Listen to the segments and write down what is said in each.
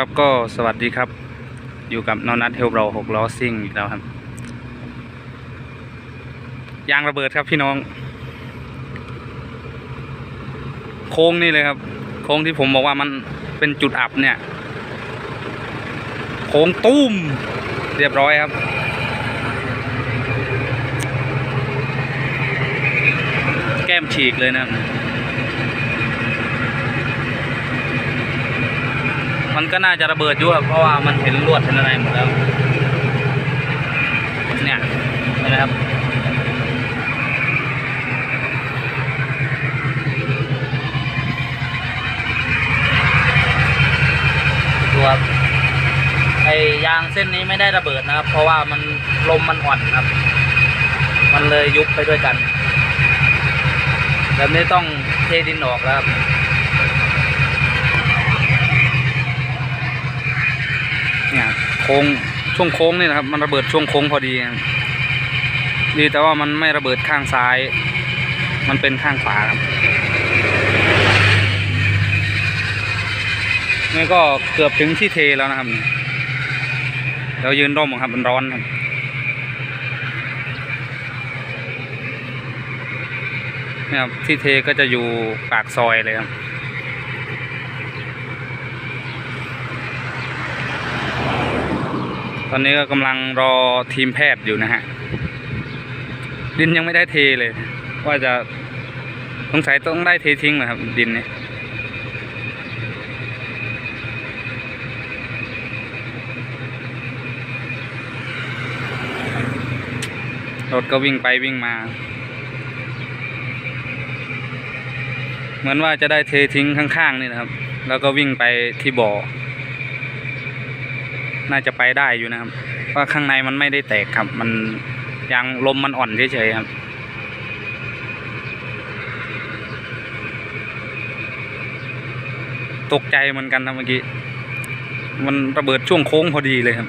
ครับก็สวัสดีครับ อยู่กับนอนัทเฮลโบรหกล้อซิ่งอีกแล้วครับ ยางระเบิดครับพี่น้อง โค้งนี่เลยครับ โค้งที่ผมบอกว่ามันเป็นจุดอับเนี่ย โค้งตุ้ม เรียบร้อยครับ แก้มฉีกเลยนะครับ มันก็น่าจะระเบิดอยู่ครับเพราะว่ามันเห็นลวดเห็นอะไรหมดแล้วเนี่ยนไหมครับตัวไอ้ยางเส้นนี้ไม่ได้ระเบิดนะครับ เพราะว่ามันลมมันอ่อนครับ มันเลยยุบไปด้วยกันแบบนี้ต้องเทดินออกแล้วครับ เนี่ย โค้งช่วงโค้งนี่นะครับ มันระเบิดช่วงโค้งพอดีดีแต่ว่ามันไม่ระเบิดข้างซ้าย มันเป็นข้างขวาครับนี่ก็เกือบถึงที่เทแล้วนะครับเรายืนร่มครับมันร้อนครับนี่ครับที่เทก็จะอยู่ปากซอยเลยครับ ตอนนี้ก็กำลังรอทีมแพทย์อยู่นะฮะ ดินยังไม่ได้เทเลย ว่าจะสงสัยต้องได้เททิ้งนะครับ ดินเนี่ยรถก็วิ่งไปวิ่งมา เหมือนว่าจะได้เททิ้งข้างๆนี่นะครับ แล้วก็วิ่งไปที่บ่อ น่าจะไปได้อยู่นะครับเพราะข้างในมันไม่ได้แตกครับ มันยังลมมันอ่อนเฉยๆครับตกใจเหมือนกันนะเมื่อกี้ มันระเบิดช่วงโค้งพอดีเลยครับ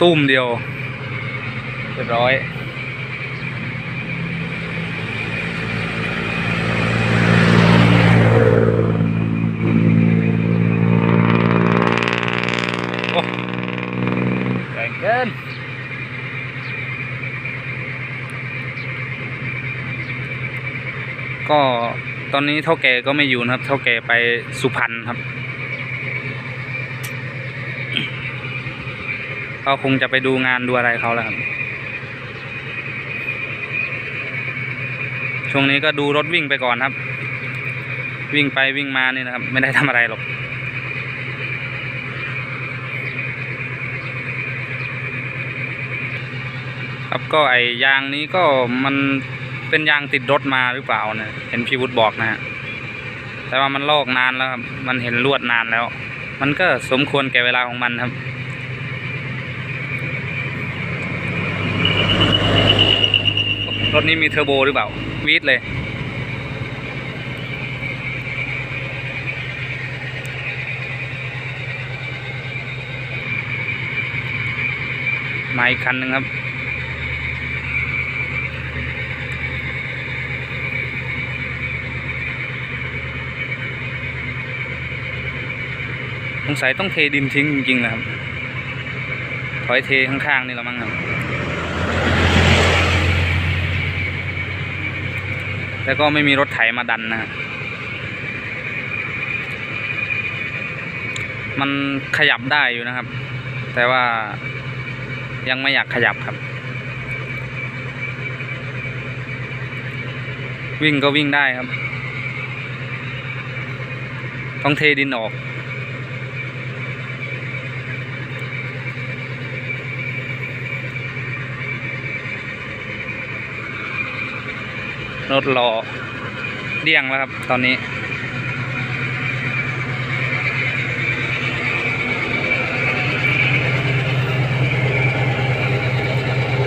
ตุ้มเดียว เรียบร้อย โอ้แรงเกิน ก็ต อนนี้เท่าแก่ก็ไม่อยู่นะครับ เท่าแก่ไปสุพรรณครับ ก็คงจะไปดูงานดูอะไรเขาแล้วครับ ช่วงนี้ก็ดูรถวิ่งไปก่อนครับ วิ่งไปวิ่งมานี่นะครับ ไม่ได้ทำอะไรหรอกครับก็ไอยางนี้ก็มัน เป็นยางติดรถมาหรือเปล่าเนี่ยเห็นพี่วุฒิบอกนะฮะแต่ว่ามันลอกนานแล้วครับ มันเห็นลวดนานแล้ว มันก็สมควรแก่เวลาของมันครับ รถนี้มีเทอร์โบหรือเปล่า วีดเลย มาอีกคันหนึ่งครับ สงสัยต้องเทดินทิ้งจริงๆนะครับ ถอยเทข้างๆนี่แหละมั้งครับ แล้วก็ไม่มีรถไถมาดันนะครับมันขยับได้อยู่นะครับ แต่ว่ายังไม่อยากขยับครับ วิ่งก็วิ่งได้ครับ ต้องเทดินออก รถรอเดี่ยงแล้วครับ ตอนนี้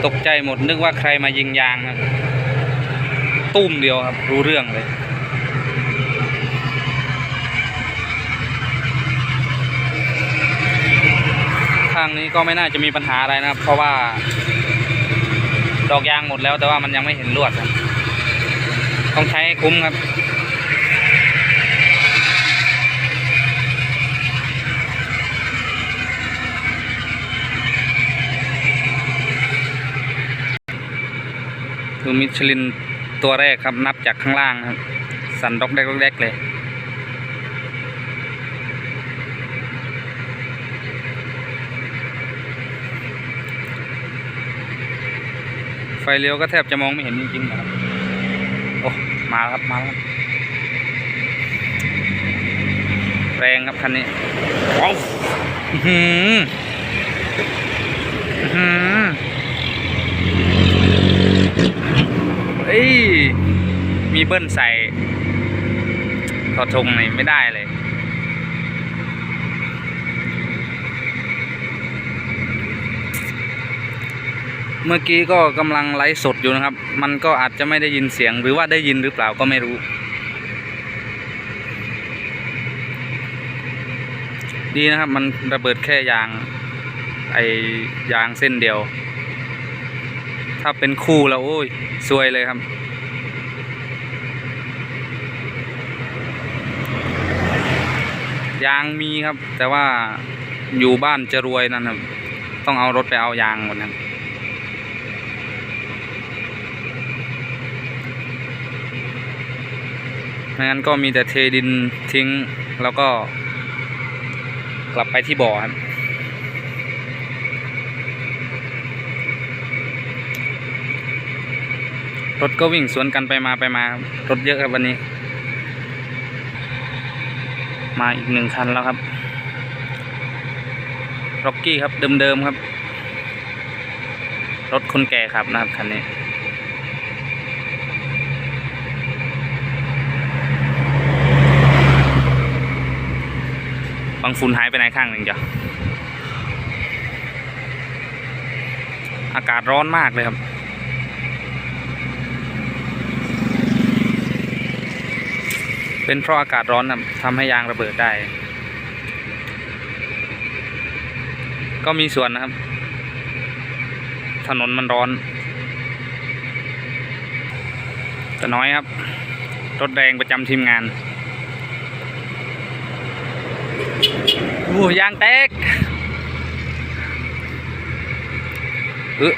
ตกใจหมดนึกว่าใครมายิงยางครับตุ้มเดียวครับ รู้เรื่องเลยทางนี้ก็ไม่น่าจะมีปัญหาอะไรนะครับ เพราะว่า ดอกยางหมดแล้วแต่ว่ามันยังไม่เห็นลวดครับ ต้องใช้คุ้มครับคือมิชลินตัวแรกครับนับจากข้างล่างครับ สันดอกแดกดอกแดกเลยไฟเลี้ยวก็แทบจะมองไม่เห็นจริงๆนะครับ มาแล้วครับมาแล้วครับแรงครับคันนี้ว้าวอื้อหืออื้อหือเอ้ยมีเบิ้ลใส่ทอทงนี่ไม่ได้เลย เมื่อกี้ก็กำลังไลฟ์สดอยู่นะครับ มันก็อาจจะไม่ได้ยินเสียงหรือว่าได้ยินหรือเปล่าก็ไม่รู้ ดีนะครับ มันระเบิดแค่ยาง ไอยางเส้นเดียว ถ้าเป็นคู่แล้วโอ้ยซวยเลยครับยางมีครับ แต่ว่าอยู่บ้านจะรวยนั่นครับ ต้องเอารถไปเอายางหมดนะครับ ไม่งั้นก็มีแต่เทดินทิ้ง แล้วก็ กลับไปที่บ่อครับรถก็วิ่งสวนกันไปมาไปมาครับรถเยอะครับวันนี้ มาอีกหนึ่งคันแล้วครับร็อกกี้ครับเดิมๆครับ รถคนแก่ครับนะครับคันนี้างฝุ่นหายไปไหนข้างหนึ่งจ้ะอากาศร้อนมากเลยครับ เป็นเพราะอากาศร้อนทำให้ยางระเบิดได้ ก็มีส่วนนะครับ ถนนมันร้อน แต่น้อยครับ รถแรงประจำทีมงาน โอ้ยางแตกเออ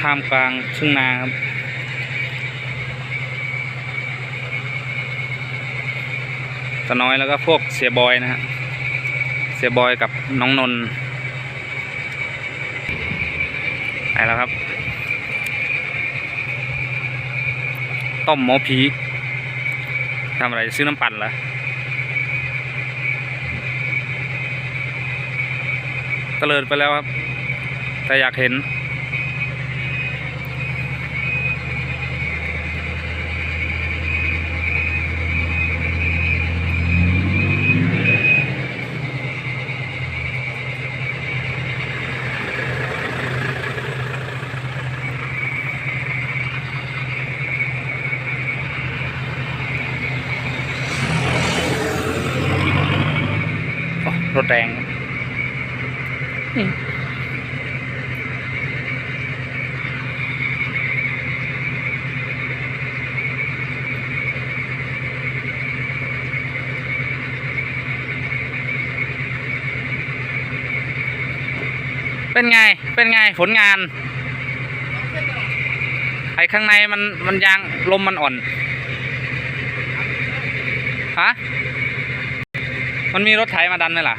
ท่ามกลางทุ่งนาครับตะน้อยแล้วก็พวกเสียบอยนะฮะ เสียบอยกับน้องนนท์ ไปแล้วครับ ต้มหมอผีทำอะไรซื้อน้ำปั่นเหรอตลิดไปแล้วครับ แต่อยากเห็น โอ้รถแรงอืมเป็นไง เป็นไงผลงาน ไอ้ข้างในมันมันยางลมมันอ่อน ฮะ มันมีรถไถมาดันไหมล่ะ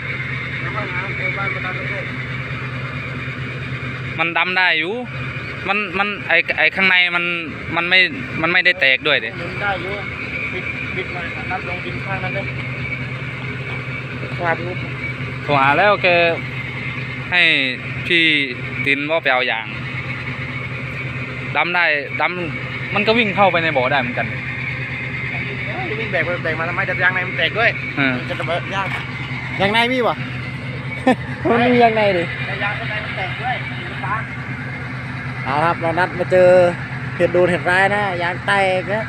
มันดำได้อยู่ มันมันไอไอข้างในมันมันไม่มันไม่ได้แตกด้วยเด็หมุนได้อยู่ปิดปิดมานับลงดินข้างนั้นเลยครับลูกโทรหาแล้วแกให้พี่ตินว่าไปเอายางดำได้ดำมันก็วิ่งเข้าไปในบ่อได้เหมือนกันวิ่งแบกไปแบกมาทำไมแต่ยางในมันแตกด้วยอืมจะระเบิดยางยางในมีวะมันมียางในดิแต่ยางข้างในมันแตกด้วยฟ้า เอาครับเรานัดมาเจอเห็ดดูเห็ดร้ายนะยางแตกนะ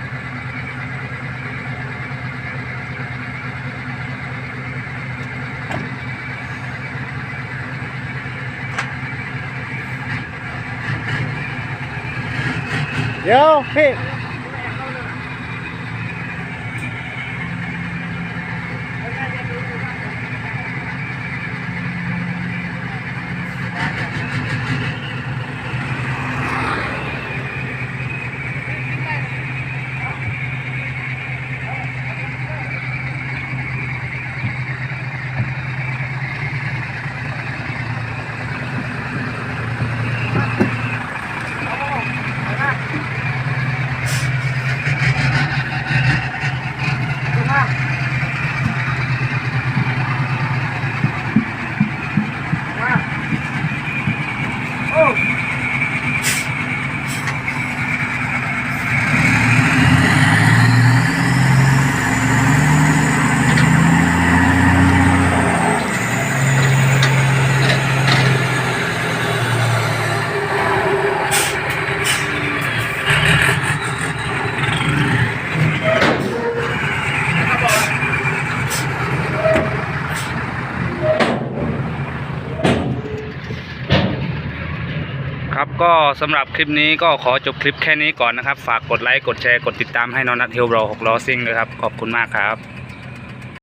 เดี๋ยวพี่ สำหรับคลิปนี้ก็ขอจบคลิปแค่นี้ก่อนนะครับ ฝากกดไลค์ กดแชร์ กดติดตามให้นอนัทเฮลโบรหกล้อซิ่งเลยครับ ขอบคุณมากครับ